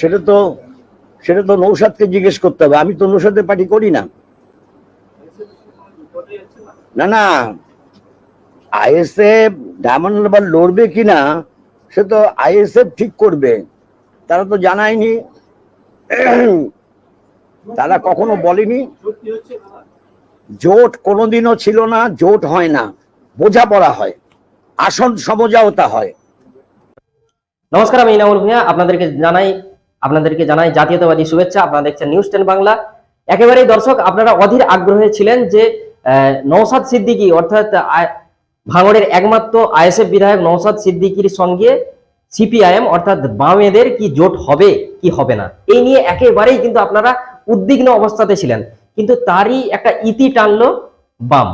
সেটা তো সেটা তো নৌসাদকে জিজ্ঞেস করতে হবে। আমি তো নৌসাদের পার্টি করি না। না না। আইএসএফ ডায়মন্ড হারবার লড়বে কিনা, সে তো আইএসএফ ঠিক করবে। তারা তো জানায়নি। তারা কখনো বলেনি। জোট কোনোদিনও ছিল না, জোট হয় না। বোঝাপড়া হয়। আসন সমঝাওতা হয়। নমস্কার, আমি ইনামুল ভূঁইয়া। আপনাদেরকে জানাই আপনাদেরকে জানাই জাতীয়তাবাদী শুভেচ্ছা। আপনারা দেখছেন নিউজ টেন বাংলা একেবারেই দর্শক, আপনারা অধীর আগ্রহে ছিলেন যে নওশাদ সিদ্দিকী, অর্থাৎ ভাঙড়ের একমাত্র আইএসএফ বিধায়ক নওশাদ সিদ্দিকীর সঙ্গে সিপিআইএম, অর্থাৎ বামেদের কি জোট হবে, কি হবে না? এই নিয়ে একেবারেই কিন্তু আপনারা উদ্বিগ্ন অবস্থাতে ছিলেন। কিন্তু তারই একটা ইতি টানলো বাম।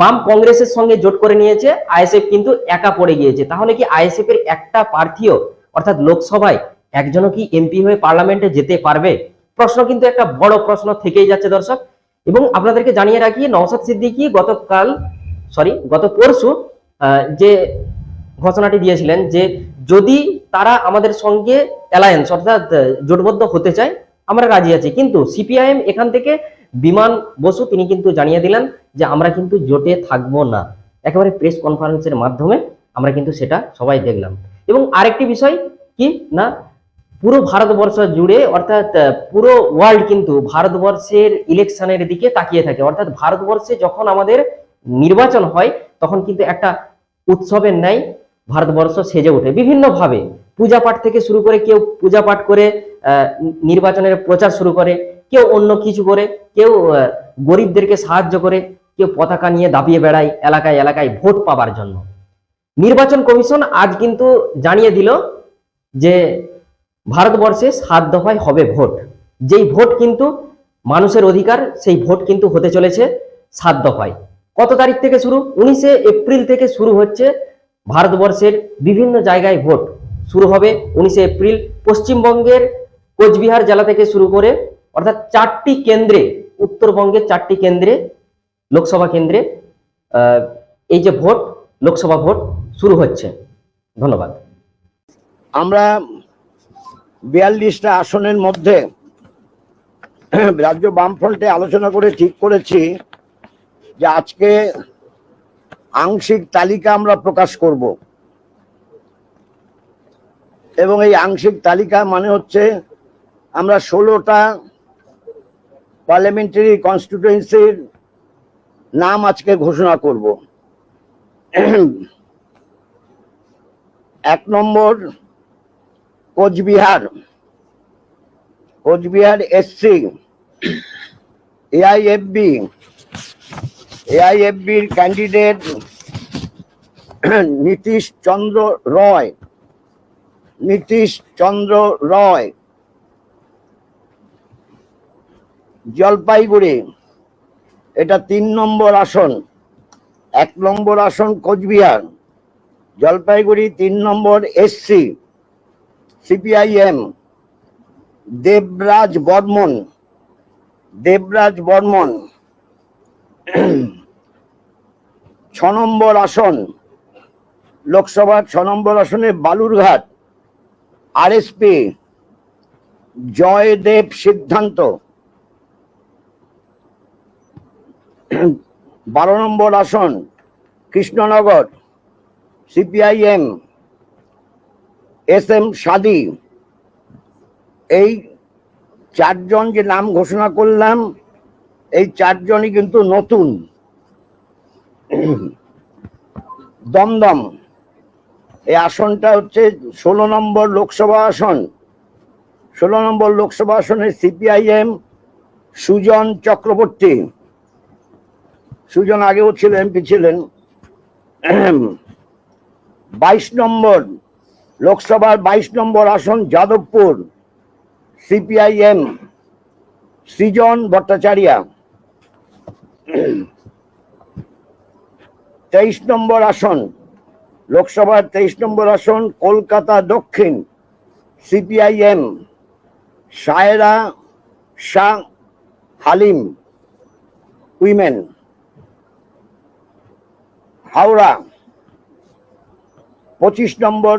বাম কংগ্রেসের সঙ্গে জোট করে নিয়েছে, আইএসএফ কিন্তু একা পড়ে গিয়েছে। তাহলে কি আইএসএফ এর একটা প্রার্থীও, অর্থাৎ লোকসভায় একজনও কি এমপি হয়ে পার্লামেন্টে যেতে পারবে? প্রশ্ন কিন্তু একটা বড় প্রশ্ন থেকেই যাচ্ছে দর্শক। এবং আপনাদেরকে জানিয়ে রাখি, নওশাদ সিদ্দিকী গতকাল সরি গত পরশু যে ঘোষণাটি দিয়েছিলেন যে যদি তারা আমাদের সঙ্গে অ্যালায়েন্স অর্থাৎ জোটবদ্ধ হতে চায়, আমরা রাজি আছি। কিন্তু সিপিআইএম এখান থেকে বিমান বসু, তিনি কিন্তু জানিয়ে দিলেন যে আমরা কিন্তু জোটে থাকব না। একেবারে প্রেস কনফারেন্সের মাধ্যমে আমরা কিন্তু সেটা সবাই দেখলাম। এবং আরেকটি বিষয় কি? না পুরো ভারতবর্ষ জুড়ে, অর্থাৎ পুরো ওয়ার্ল্ড কিন্তু ভারতবর্ষের ইলেকশনের দিকে তাকিয়ে থাকে। অর্থাৎ, ভারতবর্ষে যখন আমাদের নির্বাচন হয়, তখন কিন্তু একটা উৎসবের ন্যায় ভারতবর্ষ সেজে ওঠে। বিভিন্নভাবে পূজা পাঠ থেকে শুরু করে, কেউ পূজা পাঠ করে নির্বাচনের প্রচার শুরু করে, কেউ অন্য কিছু করে, কেউ গরিবদেরকে সাহায্য করে, কেউ পতাকা নিয়ে দাপিয়ে বেড়ায় এলাকায় এলাকায় ভোট পাবার জন্য। নির্বাচন কমিশন আজ কিন্তু জানিয়ে দিল যে ভারতবর্ষে সাত দফায় হবে ভোট। যেই ভোট কিন্তু মানুষের অধিকার, সেই ভোট কিন্তু হতে চলেছে সাত দফায়। কত তারিখ থেকে শুরু? উনিশে এপ্রিল থেকে শুরু হচ্ছে ভারতবর্ষের বিভিন্ন জায়গায় ভোট। শুরু হবে উনিশে এপ্রিল। পশ্চিমবঙ্গের কোচবিহার জেলা থেকে শুরু করে অর্থাৎ চারটি কেন্দ্রে, উত্তরবঙ্গের চারটি কেন্দ্রে, লোকসভা কেন্দ্রে এই যে ভোট, লোকসভা ভোট শুরু হচ্ছে। ধন্যবাদ। আমরা বিয়াল্লিশটা আসনের মধ্যে রাজ্য বামফ্রন্টে আলোচনা করে ঠিক করেছি যে আজকে আংশিক তালিকা আমরা প্রকাশ করব। এবং এই আংশিক তালিকা মানে হচ্ছে আমরা ষোলোটা পার্লামেন্টারি কনস্টিটুয়েন্সির নাম আজকে ঘোষণা করব। এক নম্বর কোচবিহার কোচবিহার এসসি, এআইএফবি, এআইএফবির ক্যান্ডিডেট নীতিশ চন্দ্র রয়, নীতিশ চন্দ্র রয়, জলপাইগুড়ি, এটা তিন নম্বর আসন, এক নম্বর আসন কোচবিহার, জলপাইগুড়ি তিন নম্বর এসসি। সিপিআইএম দেবরাজ বর্মন দেবরাজ বর্মন ছ নম্বর আসন, লোকসভার ছ নম্বর আসনে বালুরঘাট আরএসপি জয়দেব সিদ্ধান্ত। বারো নম্বর আসন, Krishnanagar CPIM S M Sadi, এই চারজন যে নাম ঘোষণা করলাম, এই চারজনই কিন্তু নতুন। দমদম, এই আসনটা হচ্ছে ষোলো নম্বর লোকসভা আসন। ষোলো নম্বর লোকসভা আসনে সিপিআইএম সুজন চক্রবর্তী। সুজন আগেও ছিলেন এমপি ছিলেন। বাইশ নম্বর লোকসভার বাইশ নম্বর আসন যাদবপুর, সিপিআইএম, সৃজন ভট্টাচার্য। তেইশ নম্বর আসন, লোকসভার তেইশ নম্বর আসন, কলকাতা দক্ষিণ, সিপিআইএম, সায়রা শাহ হালিম, উইমেন। হাওড়া, পঁচিশ নম্বর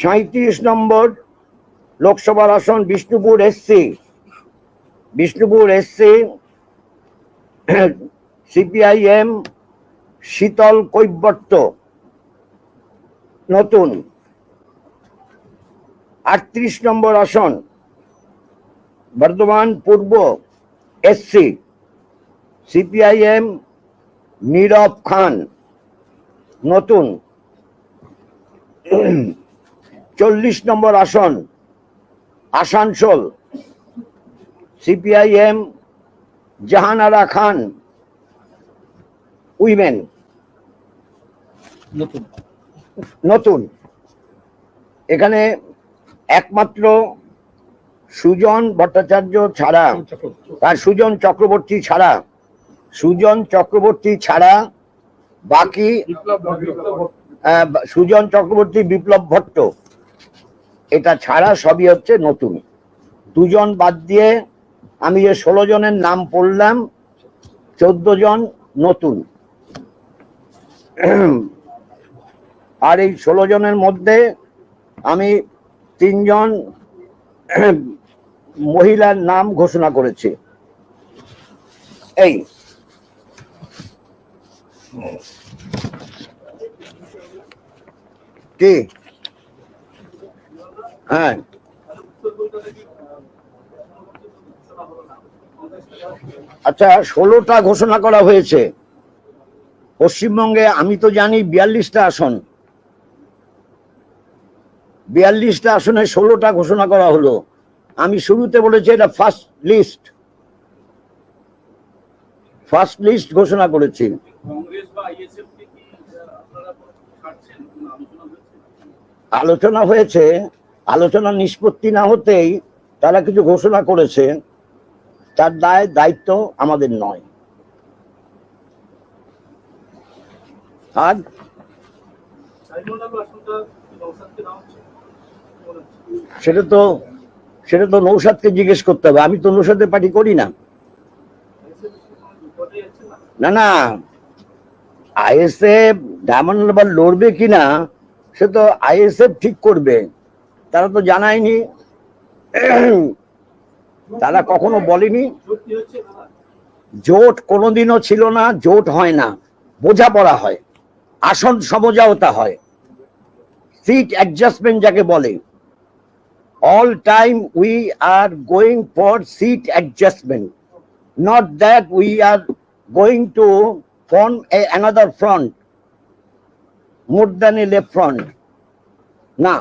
সাঁত্রিশ নম্বর লোকসভার আসন Bishnupur SC. Bishnupur SC, CPIM, Sheetal Kaibarta, নতুন। আটত্রিশ নম্বর আসন বর্ধমান পূর্ব এসসি, সিপিআইএম, নীরব খান, নতুন। চল্লিশ নম্বর আসন Asansol. CPIM Jahanara Khan women. নতুন। নতুন। এখানে একমাত্র সুজন ভট্টাচার্য ছাড়া আর সুজন চক্রবর্তী ছাড়া সুজন চক্রবর্তী ছাড়া বাকি সুজন চক্রবর্তী বিপ্লব ভট্ট। এটা ছাড়া সবই হচ্ছে নতুন। দুজন বাদ দিয়ে আমি যে ষোলো জনের নাম পড়লাম, চোদ্দ জন নতুন। আর এই ষোলো জনের মধ্যে আমি তিনজন মহিলার নাম ঘোষণা করেছি। এই। কি? হ্যাঁ। আচ্ছা ষোলোটা ঘোষণা করা হয়েছে। পশ্চিমবঙ্গে আমি তো জানি বিয়াল্লিশটা আসন। বিয়াল্লিশটা আসনে ষোলোটা ঘোষণা করা হলো। আমি শুরুতে বলেছি এটা ফার্স্ট লিস্ট ফার্স্ট লিস্ট ঘোষণা করেছি। আলোচনা হয়েছে আলোচনা নিষ্পত্তি না হতেই তারা কিছু ঘোষণা করেছে, তার দায়, দায়িত্ব আমাদের নয়। আর। সেটা তো সেটা তো নৌসাদকে জিজ্ঞেস করতে হবে। আমি তো নৌসাদের পার্টি করি না। না না, আইএসএফ ডায়মন্ড লড়বে কিনা, সে তো আইএসএফ ঠিক করবে। তারা তো জানায়নি। তারা কখনো বলেনি। জোট কোনোদিনও ছিল না, জোট হয় না। বোঝাপড়া হয়। আসন সমঝাওতা হয়। সিট অ্যাডজাস্টমেন্ট যাকে বলে। All time we are going for seat adjustment not that we are going to form another front more than a left front না